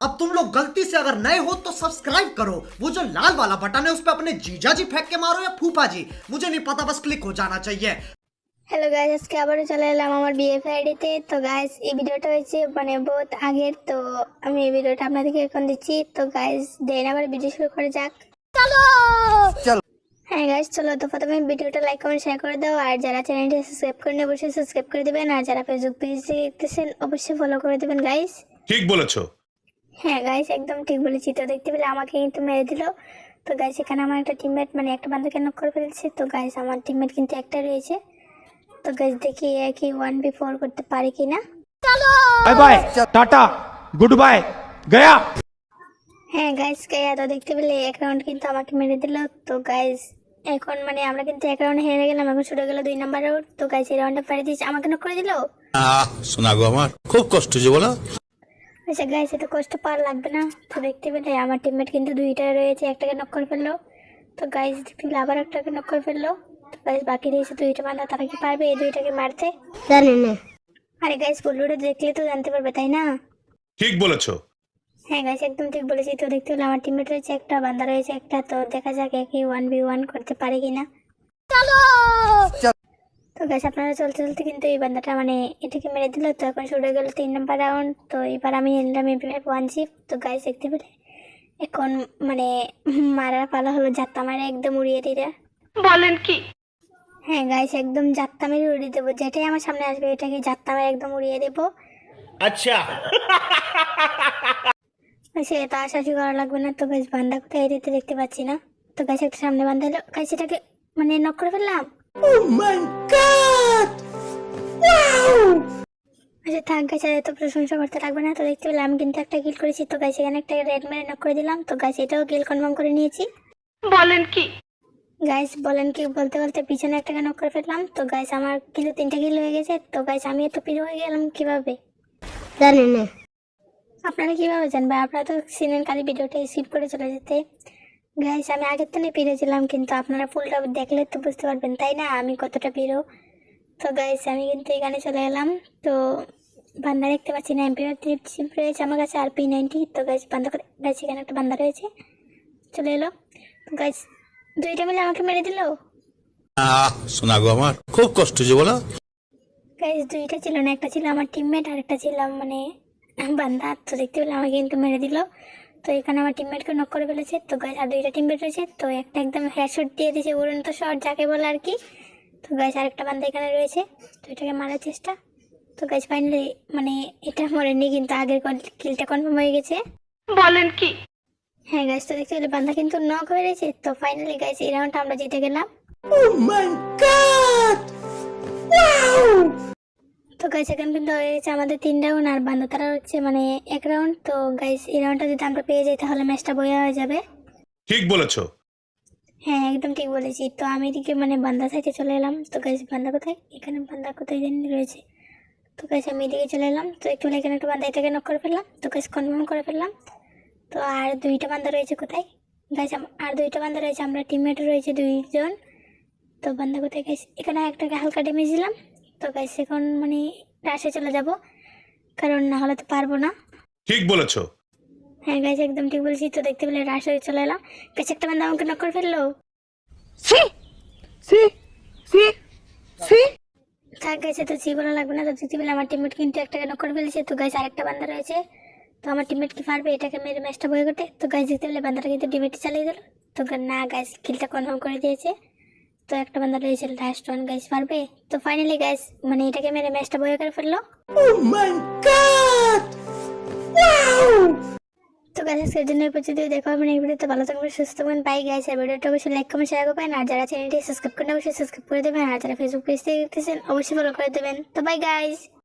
अब तुम लोग गलती से अगर नए हो तो सब्सक्राइब करो वो जो लाल वाला बटन है उस पर अपने जीजा जी फेंक के मारो या फूफा जी मुझे नहीं पता बस क्लिक हो जाना चाहिए হ্যালো গাইজ আজকে আবারও চলে এলাম আমার বিয়ে ফ্রাইডেতে তো গাইজ এই ভিডিওটা হয়েছে মানে বহুত আগের তো আমি এই ভিডিওটা আপনাদেরকে এখন দিচ্ছি তো গাইজ দেন আবার ভিডিও শুরু করে যাক চলো হ্যাঁ গাইজ চলো তো প্রথমে ভিডিওটা লাইক কমেন্ট শেয়ার করে দাও আর যারা চ্যানেলটি সাবস্ক্রাইব করেন অবশ্যই সাবস্ক্রাইব করে দেবেন আর যারা ফেসবুক পেজ দেখতেছেন অবশ্যই ফলো করে দেবেন গাইজ ঠিক বলেছো হ্যাঁ গাইস একদম ঠিক বলেছি। তো দেখতে পেলে আমাকে কিন্তু মেরে দিল। তো গাইস এখানে আমার একটা টিমমেট মানে একটা বান্ধবকে নক করে ফেলেছে। তো গাইস আমার টিমমেট কিন্তু একটা রয়েছে। তো গাইস দেখি কি ওয়ান বি ফোর করতে পারে কিনা। চলো! Bye bye tata good bye গয়া। হ্যাঁ গাইস গয়া। তো দেখতে পেলে এক রাউন্ড কিন্তু আমাকে মেরে দিল। তো গাইস এখন মানে আমরা কিন্তু এক রাউন্ড হেরে গেলাম। এখন ছুটে গেল দুই নাম্বার রাউন্ড তো গাইস এই রাউন্ডে পারে দিয়েছে আমাকে নক করে দিল? শোনাগো আমার খুব কষ্ট হয়েছে বলো। আচ্ছা গাইস এত কষ্ট পার লাগবে না। তো দেখতে পেলে আমার টিমমেট কিন্তু দুইটা রয়েছে একটাকে নক করে ফেলল। তো গাইস দেখতে পেলে আবার একটাকে নক করে ফেলল। তো গাইস বাকি রয়েছে দুইটা বান্ধা তারা কি পারবে? এই দুইটাকে মারতে? জানি না। আরে গাইস বুল্লুটা দেখলে তো জানতে পারবে তাই না? ঠিক বলেছ। হ্যাঁ গাইস একদম ঠিক বলেছি। তো দেখতে পেলে আমার টিমমেট রয়েছে একটা বান্ধা রয়েছে একটা। তো দেখা যাক একই ওয়ান বি ওয়ান করতে পারে কিনা। তো গ্যাস আপনারা চলতে চলতে কিন্তু এই বান্দাটা মানে এটাকে মেরে দিল। তো এখন শুরু হয়ে গেল তিন নাম্বার রাউন্ড তো এবার আমি নিলাম এপি ফাইভ ওয়ান জিপ তো গাইস দেখতে পেলে? এখন মানে মারার পালা হলো যাত্রা মারা একদম উড়িয়ে দিরা বলেন কি? হ্যাঁ গাইস একদম যাত্রা মেরে উড়িয়ে দেবো। যেটাই আমার সামনে আসবে এটাকে যাত্রা মেরে একদম উড়িয়ে দেবো। আচ্ছা। সে তো আশাশি করা লাগবে না। তো গাছ বান্দা কোথায় দেখতে পাচ্ছি না। তো গাছ একটা সামনে বান্ধা এলো। গাছ এটাকে মানে নক করে ফেললাম। আচ্ছা থাক গাছে এত প্রশংসা করতে লাগবে না। তো দেখতে পেলাম আমি কিন্তু একটা কিল করেছি। তো গাছ এখানে একটা রেড মেরে নক করে দিলাম। তো গাছ এটাও কিল কনফার্ম করে নিয়েছি। বলেন কি? গাইস বলেন কি? বলতে বলতে পিছনে একটা নক করে ফেললাম। তো গাইস আমার কিন্তু তিনটা কিল হয়ে গেছে। তো গাইস আমি এত পিরো হয়ে গেলাম কীভাবে? জানি না। আপনারা কীভাবে জানবেন? আপনারা তো সিনেন কালি ভিডিওটা স্কিপ করে চলে যেতে। গাইস আমি আগের তো পেরেছিলাম কিন্তু আপনারা ফুলটা দেখলে তো বুঝতে পারবেন তাই না? আমি কতটা পেরো তো গাইস আমি কিন্তু এখানে চলে এলাম। তো বান্দা দেখতে পাচ্ছি না এমপি চিপ রয়েছে আমার কাছে আর পি নাইনটি তো গাইস বান্দা গাইস এখানে একটা বান্দা রয়েছে। চলে এলো। গাইস দুইটা মিলে আমাকে মেরে দিল? শোনা গো আমার খুব কষ্ট যে বলো। গাইস দুইটা ছিল না একটা ছিল আমার টিমমেট আর একটা ছিল মানে বান্দা। তো দেখতে পেলে আমাকে কিন্তু মেরে দিল। তো এখানে আমার টিমমেটকে নক করে ফেলেছে। তো গাইস আর দুইটা টিমমেট রয়েছে। তো একটা একদম হেডশট দিয়ে দিয়েছে উড়ন্ত শট যাকে বলে আর কি। তো গাইস আরেকটা বান্দা এখানে রয়েছে। তো এটাকে মারার চেষ্টা। তো গাইস ফাইনালি মানে এটা মরেনি কিন্তু আগের কিলটা কনফার্ম হয়ে গেছে। বলেন কি? হ্যাঁ গাইস তো দেখতে পেলে বান্দা কিন্তু নক হয়ে রয়েছে। তো ফাইনালি গাইস এই রাউন্ডটা আমরা জিতে গেলাম। তো গাইস এখন কিন্তু হয়ে গেছে আমাদের তিন রাউন্ড আর বান্দা তারা হচ্ছে মানে এক রাউন্ড তো গাইস এই রাউন্ডটা যদি আমরা পেয়ে যাই তাহলে ম্যাচটা বইয়া হয়ে যাবে। ঠিক বলেছ। হ্যাঁ একদম ঠিক বলেছি। তো আমি এদিকে মানে বান্দা সাইডে চলে এলাম। তো গাইস বান্দা কোথায়? এখানে বান্দা কোথায় জানি রয়েছে। তো গাইস আমি এদিকে চলে এলাম। তো একটু এখানে একটা বান্দা এটাকে নক করে ফেললাম। তো গাইস কনফার্ম করে ফেললাম। তো আর দুইটা বান্দা রয়েছে কোথায়? গাইস আর দুইটা বান্দা রয়েছে। আমরা টিমমেট রয়েছে দুইজন। তো বান্দা কোথায় গাইস এখানে একটাকে হালকা ড্যামেজ দিলাম। তো গাইস এখন মানে রাশে চলে যাব কারণ না হলে তো পারব না। ঠিক বলেছ। হ্যাঁ গাইস একদম ঠিক বলেছি। তো দেখতে পেলে রাশ হয়ে চলে এলাম। গাছ একটা বান্দা আমাকে নক করে ফেলল। সি সি সি সি থাক গেছে তো সি বলা লাগবে না। তো দেখতে পেলে আমার টিমমেট কিন্তু একটা নক করে ফেলেছে। তো গাইস আরেকটা বান্দা রয়েছে। তো আমার টিমমেট কি পারবে? এটাকে মেরে ম্যাচটা বয়ে করতে তো গাইস দেখতে পেলে বান্দাটা কিন্তু টিমমেটটি চালিয়ে দিল। তো না গাইস কিলটা কনফার্ম করে দিয়েছে। তো একটা বান্দা রয়েছে লাস্ট ওয়ান গাইস পারবে তো ফাইনালি গাইস মানে এটাকে মেরে ম্যাচটা বয়ে করে ফেলল। তো গাইস আজকের জন্য এই পর্যন্ত দেখা হবে এই ভিডিওতে ভালো থাকবেন সুস্থ থাকবেন বাই গাইস আর ভিডিওটা অবশ্যই লাইক কমেন্ট শেয়ার করবেন। আর যারা চ্যানেলটি সাবস্ক্রাইব করেন অবশ্যই সাবস্ক্রাইব করে দেবেন। আর যারা ফেসবুক পেজ থেকে দেখতেছেন অবশ্যই ফলো করে দেবেন। তো বাই গাইস